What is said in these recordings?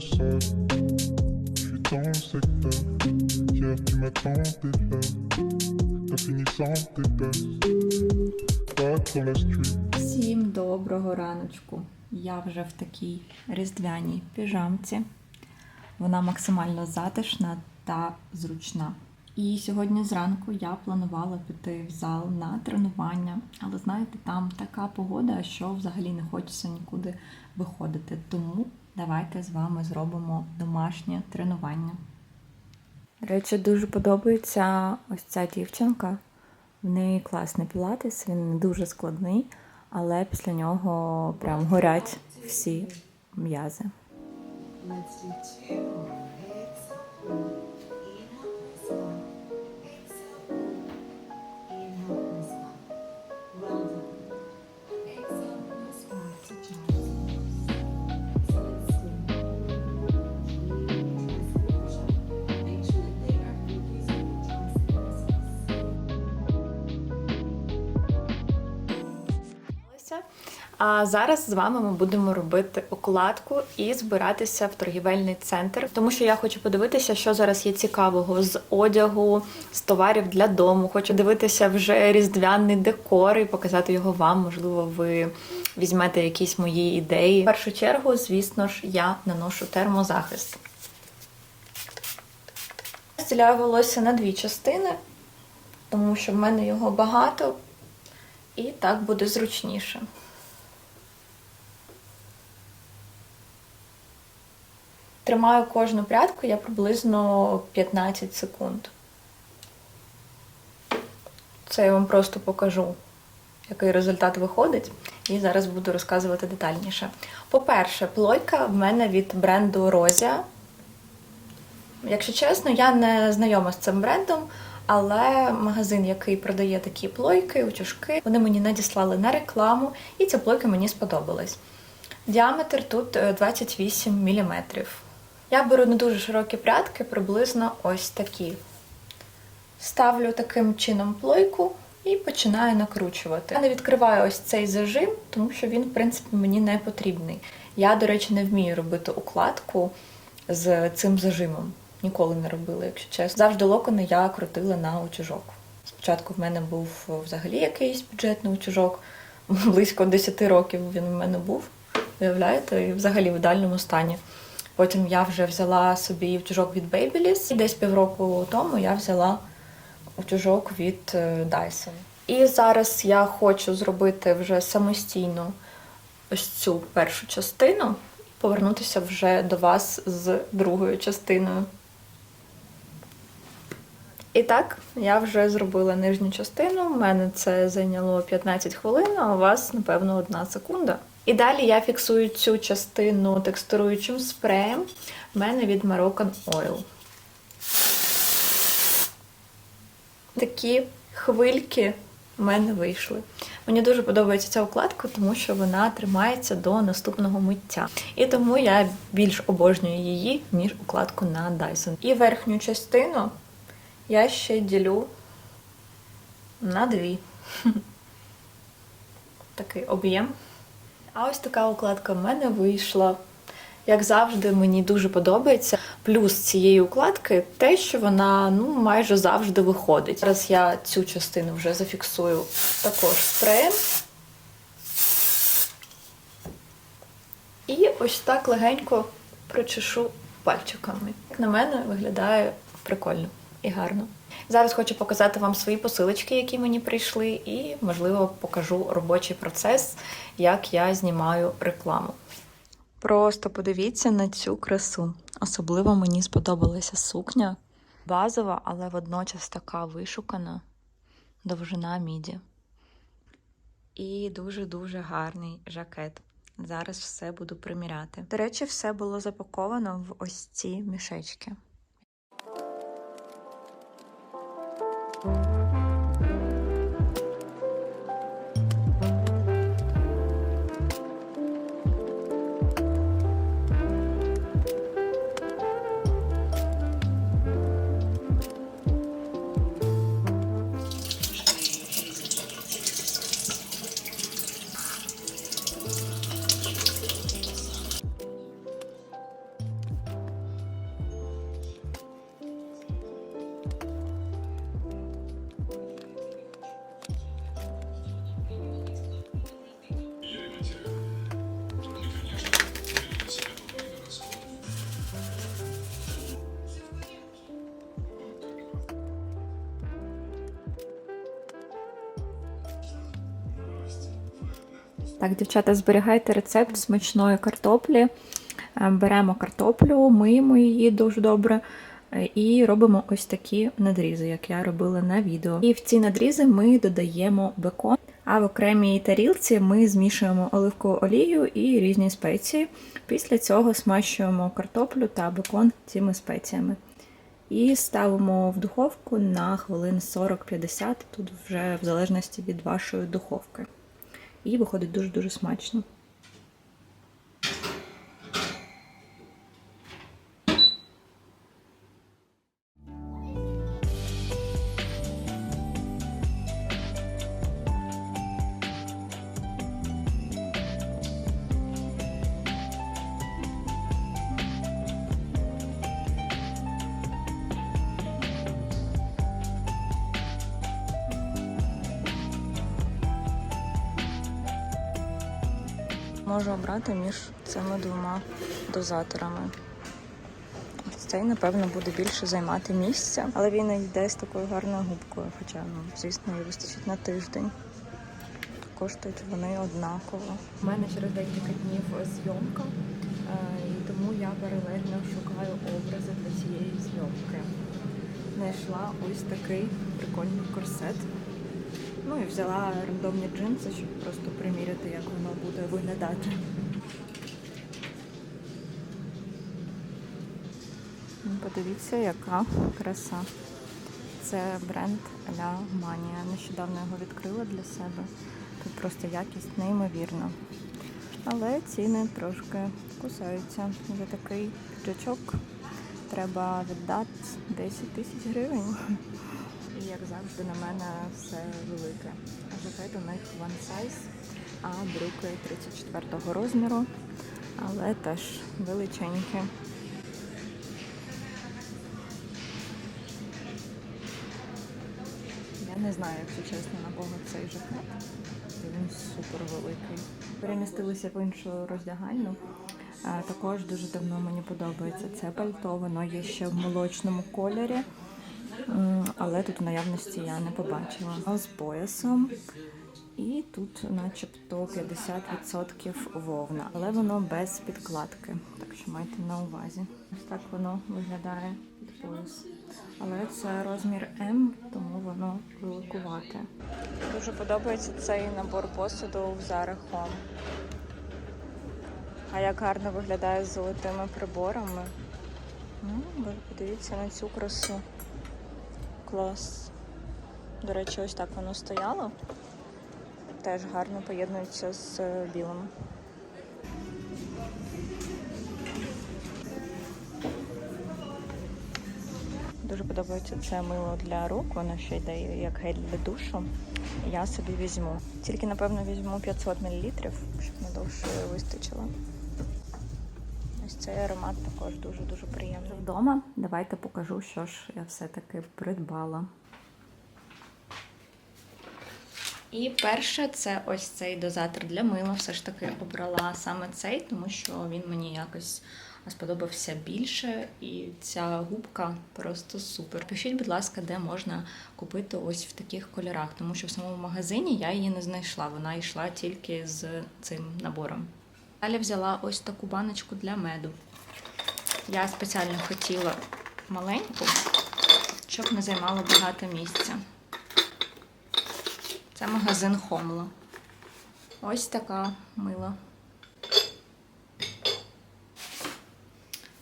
sol. Je suis le secteur. Hier, tu m'attendais là. T'as fini sans tes la street. Всім доброго раночку. Я вже в такій різдвяній піжамці. Вона максимально затишна та зручна. І сьогодні зранку я планувала піти в зал на тренування, але знаєте, там така погода, що взагалі не хочеться нікуди виходити. Тому давайте з вами зробимо домашнє тренування. До речі, дуже подобається ось ця дівчинка. В неї класний пілатес, він не дуже складний, але після нього прям горять всі м'язи. А зараз з вами ми будемо робити укладку і збиратися в торгівельний центр, тому що я хочу подивитися, що зараз є цікавого з одягу, з товарів для дому. Хочу дивитися вже різдвяний декор і показати його вам. Можливо, ви візьмете якісь мої ідеї. В першу чергу, звісно ж, я наношу термозахист. Розділяю волосся на дві частини, тому що в мене його багато, і так буде зручніше. Тримаю кожну прядку я приблизно 15 секунд. Це я вам просто покажу, який результат виходить, і зараз буду розказувати детальніше. По-перше, плойка в мене від бренду Розія. Якщо чесно, я не знайома з цим брендом, але магазин, який продає такі плойки, утюжки, вони мені надіслали на рекламу, і ця плойка мені сподобалась. Діаметр тут е, 28 мм. Я беру не дуже широкі прядки, приблизно ось такі. Ставлю таким чином плойку і починаю накручувати. Я не відкриваю ось цей зажим, тому що він, в принципі, мені не потрібний. Я, до речі, не вмію робити укладку з цим зажимом. Ніколи не робила, якщо чесно. Завжди локони я крутила на утюжок. Спочатку в мене був взагалі якийсь бюджетний утюжок, близько 10 років він в мене був. Уявляєте, і взагалі в ідеальному стані. Потім я вже взяла собі утюжок від Babyliss. І десь півроку тому я взяла утюжок від е, Dyson. І зараз я хочу зробити вже самостійно ось цю першу частину, повернутися вже до вас з другою частиною. І так, я вже зробила нижню частину. У мене це зайняло 15 хвилин, а у вас, напевно, одна секунда. І далі я фіксую цю частину текстуруючим спреєм. У мене від Moroccan Oil. Такі хвильки в мене вийшли. Мені дуже подобається ця укладка, тому що вона тримається до наступного миття. І тому я більш обожнюю її, ніж укладку на Dyson. І верхню частину я ще ділю на дві. Такий об'єм. А ось така укладка в мене вийшла. Як завжди, мені дуже подобається. Плюс цієї укладки те, що вона ну, майже завжди виходить. Зараз я цю частину вже зафіксую також спреєм. І ось так легенько прочешу пальчиками. Як на мене, виглядає прикольно і гарно. Зараз хочу показати вам свої посилочки, які мені прийшли, і, можливо, покажу робочий процес, як я знімаю рекламу. Просто подивіться на цю красу. Особливо мені сподобалася сукня. Базова, але водночас така вишукана, довжина міді. І дуже-дуже гарний жакет. Зараз все буду приміряти. До речі, все було запаковано в ось ці мішечки. Так, дівчата, зберігайте рецепт смачної картоплі. Е, Беремо картоплю, миємо її дуже добре. е, І робимо ось такі надрізи, як я робила на відео. І в ці надрізи ми додаємо бекон. А в окремій тарілці ми змішуємо оливкову олію і різні спеції. Після цього смащуємо картоплю та бекон цими спеціями. І ставимо в духовку на хвилин 40-50, тут вже в залежності від вашої духовки. І виходить дуже-дуже смачно. Можу обрати між цими двома дозаторами. Цей, напевно, буде більше займати місця, але він йде з такою гарною губкою, хоча, ну, звісно, їй вистачить на тиждень. Коштують вони однаково. У мене через декілька днів зйомка, е, і тому я паралельно шукаю образи для цієї зйомки. Знайшла ось такий прикольний корсет. Ну і взяла рандомні джинси, щоб просто приміряти, як воно буде виглядати. Ну, Подивіться, яка краса. Це бренд Ля Манія. Нещодавно його відкрила для себе. Тут просто якість неймовірна. Але ціни трошки кусаються. За такий джачок треба віддати 10 тисяч гривень. Як завжди на мене все велике. Жакет у них one size, а брюки 34 розміру, але теж величенькі. Я не знаю, якщо чесно, на кого цей жакет. Він супер великий. Перемістилися в іншу роздягальну. Також дуже давно мені подобається це пальто. Воно є ще в молочному кольорі. Але тут в наявності я не побачила. З поясом. І тут начебто 50% вовна, але воно без підкладки. Так що майте на увазі. Ось так воно виглядає під пояс. Але це розмір М, тому воно великувате. Дуже подобається цей набор посуду в Zara Home. А як гарно виглядає з золотими приборами. Ну, подивіться на цю красу. Клас. До речі, ось так воно стояло. Теж гарно поєднується з е, білим. Дуже подобається це мило для рук, воно ще йде як гель для душу. Я собі візьму. Тільки, напевно, візьму 500 мл, щоб надовше вистачило. Цей аромат також дуже-дуже приємний. Вдома давайте покажу, що ж я все-таки придбала. І перше, це ось цей дозатор для мила. Все ж таки обрала саме цей, тому що він мені якось сподобався більше. І ця губка просто супер. Пишіть, будь ласка, де можна купити ось в таких кольорах, тому що в самому магазині я її не знайшла. Вона йшла тільки з цим набором. Далі взяла ось таку баночку для меду. Я спеціально хотіла маленьку, щоб не займало багато місця. Це магазин Хомла. Ось така мила.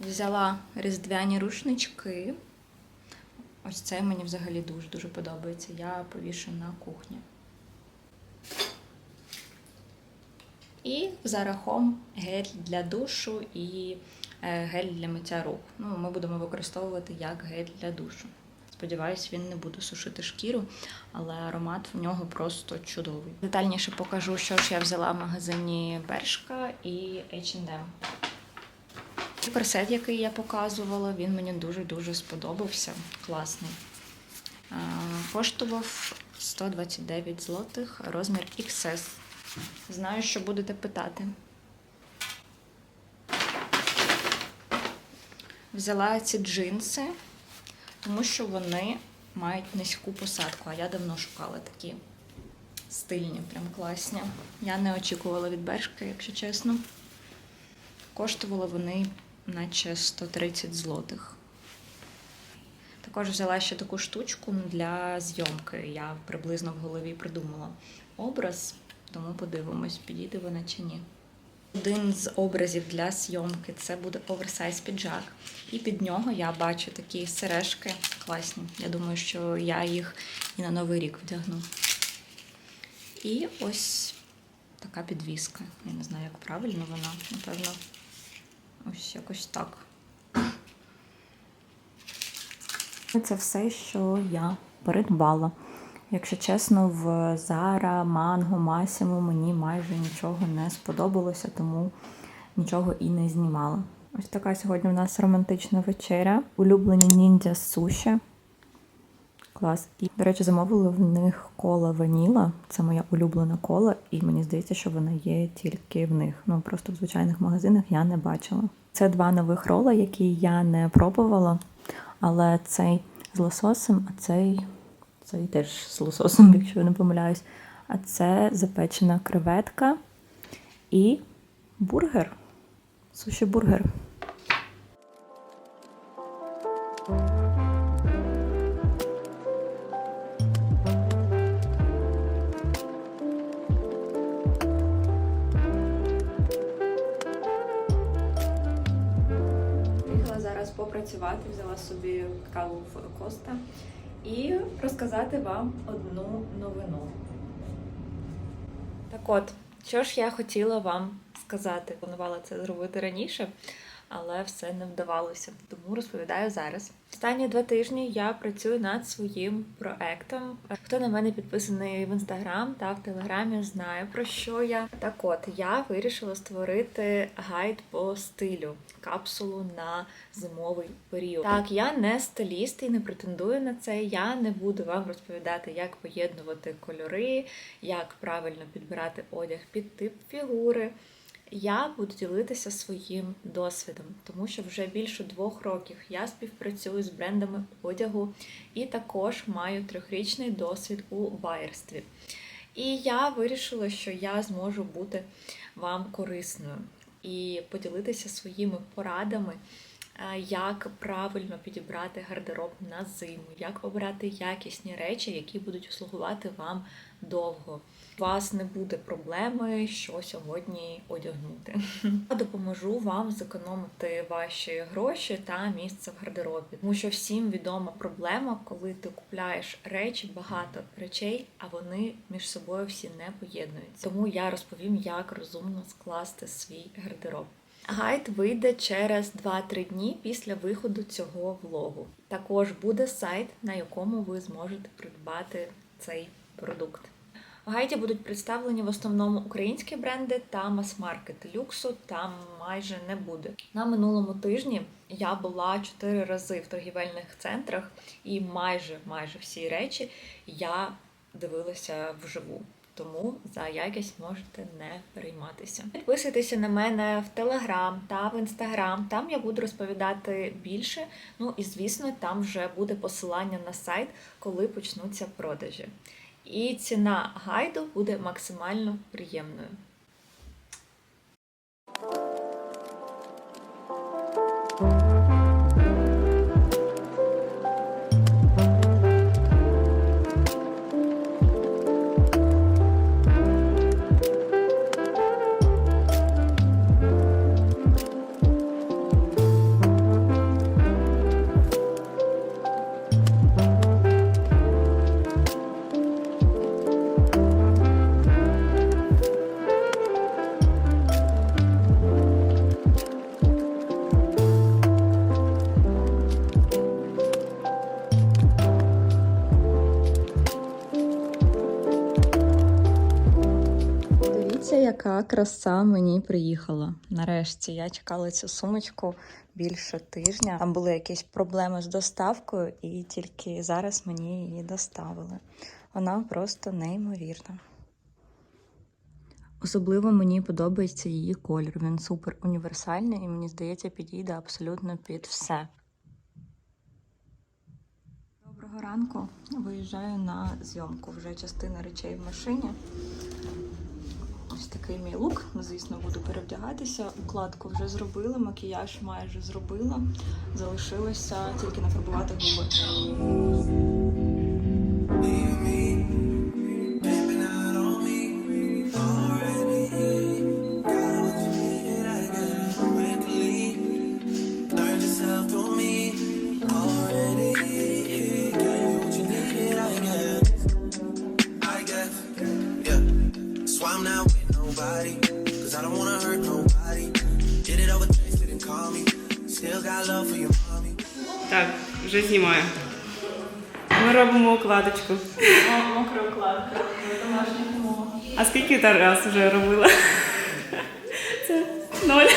Взяла різдвяні рушнички. Ось це мені взагалі дуже-дуже подобається. Я повішу на кухні. І зарахом гель для душу і е, гель для миття рук. Ну, ми будемо використовувати як гель для душу. Сподіваюсь, він не буде сушити шкіру, але аромат в нього просто чудовий. Детальніше покажу, що ж я взяла в магазині Бершка і H&M. Корсет, який я показувала, він мені дуже-дуже сподобався. Класний. Коштував 129 злотих, розмір XS. Знаю, що будете питати. Взяла ці джинси, тому що вони мають низьку посадку, а я давно шукала такі стильні, прям класні. Я не очікувала від Бершка, якщо чесно. Коштували вони наче 130 злотих. Також взяла ще таку штучку для зйомки. Я приблизно в голові придумала образ, тому подивимось, підійде вона чи ні. Один з образів для зйомки це буде оверсайз піджак. І під нього я бачу такі сережки класні. Я думаю, що я їх і на Новий рік вдягну. І ось така підвіска. Я не знаю, як правильно вона, напевно, ось якось так. Це все, що я придбала. Якщо чесно, в Zara, Mango, Massimo мені майже нічого не сподобалося, тому нічого і не знімала. Ось така сьогодні у нас романтична вечеря. Улюблені ніндзя суші. Клас. І, до речі, замовили в них кола ваніла. Це моя улюблена кола, і мені здається, що вона є тільки в них. Ну просто в звичайних магазинах я не бачила. Це два нових рола, які я не пробувала, але цей з лососем, а цей, цей теж з лососом, якщо я не помиляюсь. А це запечена креветка і бургер. Суші бургер. Приїхала зараз попрацювати, взяла собі каву в Коста і розказати вам одну новину. Так от, що ж я хотіла вам сказати? Планувала це зробити раніше, але все не вдавалося. Тому розповідаю зараз. Останні два тижні я працюю над своїм проектом. Хто на мене підписаний в інстаграм та в телеграмі, знає про що я. Так от я вирішила створити гайд по стилю, капсулу на зимовий період. Так, я не стиліст і не претендую на це. Я не буду вам розповідати, як поєднувати кольори, як правильно підбирати одяг під тип фігури. Я буду ділитися своїм досвідом, тому що вже більше двох років я співпрацюю з брендами одягу і також маю трьохрічний досвід у байерстві. І я вирішила, що я зможу бути вам корисною і поділитися своїми порадами, як правильно підібрати гардероб на зиму, як обрати якісні речі, які будуть слугувати вам довго. У вас не буде проблеми, що сьогодні одягнути. Я допоможу вам зекономити ваші гроші та місце в гардеробі. Тому що всім відома проблема, коли ти купляєш речі, багато речей, а вони між собою всі не поєднуються. Тому я розповім, як розумно скласти свій гардероб. Гайд вийде через 2-3 дні після виходу цього влогу. Також буде сайт, на якому ви зможете придбати цей продукт. В гайді будуть представлені в основному українські бренди та мас-маркет. Люксу там майже не буде. На минулому тижні я була чотири рази в торгівельних центрах, і майже майже всі речі я дивилася вживу. Тому за якість можете не перейматися. Підписуйтеся на мене в Телеграм та в Інстаграм. Там я буду розповідати більше. Ну і звісно, там вже буде посилання на сайт, коли почнуться продажі. І ціна гайду буде максимально приємною. краса мені приїхала. Нарешті я чекала цю сумочку більше тижня. Там були якісь проблеми з доставкою, і тільки зараз мені її доставили. Вона просто неймовірна. Особливо мені подобається її колір. Він супер універсальний і мені здається, підійде абсолютно під все. Доброго ранку виїжджаю на зйомку. Вже частина речей в машині. Ось такий мій лук. Звісно, буду перевдягатися. Укладку вже зробила, макіяж майже зробила. Залишилося тільки нафарбувати губи. вже знімаю. Ми робимо укладочку. Мокра укладка. А скільки Тарас вже робила? Це ноль.